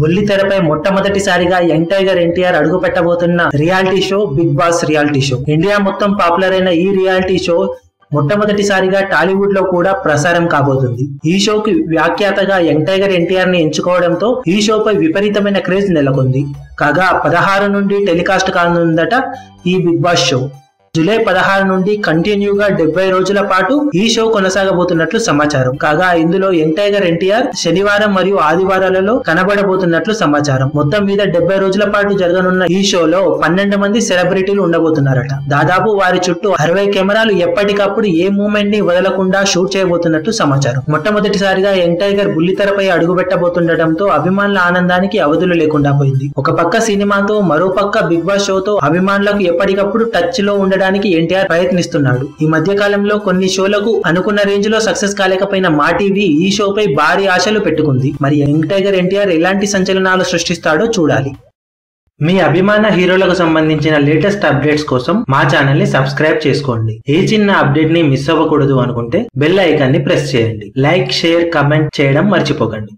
బుల్లి తెరపై మొట్టమొదటిసారిగా యంగ్ టైగర్ ఎన్టీఆర్ అడుగు పెట్టబోతున్న reality show Bigg Boss reality show. India మొత్తం పాపులర్ అయిన ఈ రియాలిటీ షో మొట్టమొదటిసారిగా టాలీవుడ్లో కూడా ప్రసారం కాబోతుంది. ఈ షోకి వ్యాఖ్యాతగా యంగ్ టైగర్ ఎన్టీఆర్ని ఎంచుకోవడంతో ఈ షోపై విపరీతమైన క్రేజ్ నెలకొంది. కాగా పదహారు నుండి టెలికాస్ట్ కానుందట ఈ బిగ్ బాస్ షో. జూలై పదహారు నుండి కంటిన్యూగా డెబ్బై రోజుల పాటు ఈ షో కొనసాగబోతున్నట్లు సమాచారం. కాగా ఇందులో యంగ్ టైగర్ ఎన్టీఆర్ శనివారం మరియు ఆదివారాలలో కనబడబోతున్నట్లు సమాచారం. మొత్తం మీద డెబ్బై రోజుల పాటు జరగనున్న ఈ షోలో పన్నెండు మంది సెలబ్రిటీలు ఉండబోతున్నారట. దాదాపు వారి చుట్టూ అరవై కెమెరాలు ఎప్పటికప్పుడు ఏ మూమెంట్ని వదలకుండా షూట్ చేయబోతున్నట్లు సమాచారం. మొట్టమొదటిసారిగా యంగ్ టైగర్ బుల్లితెరపై అడుగు పెట్టబోతుండటంతో అభిమానుల ఆనందానికి అవధులు లేకుండా పోయింది. ఒక పక్క సినిమాతో మరో పక్క బిగ్ బాస్ షోతో అభిమానులకు ఎప్పటికప్పుడు టచ్లో ఉండడానికి ఎన్టీఆర్ ప్రయత్నిస్తున్నాడు. ఈ మధ్య కాలంలో కొన్ని షోలకు అనుకున్న రేంజ్లో సక్సెస్ కాలేకపోయిన మా టీవీ ఈ షోపై భారీ ఆశలు పెట్టుకుంది. మరి యంగ్ టైగర్ ఎన్టీఆర్ ఎలాంటి సంచలనాలు సృష్టిస్తాడో చూడాలి. మీ అభిమాన హీరోలకు సంబంధించిన లేటెస్ట్ అప్డేట్స్ కోసం మా ఛానల్ని సబ్స్క్రైబ్ చేసుకోండి. ఏ చిన్న అప్డేట్ని మిస్ అవ్వకూడదు అనుకుంటే బెల్ ఐకాన్ని ప్రెస్ చేయండి. లైక్ షేర్ కమెంట్ చేయడం మర్చిపోకండి.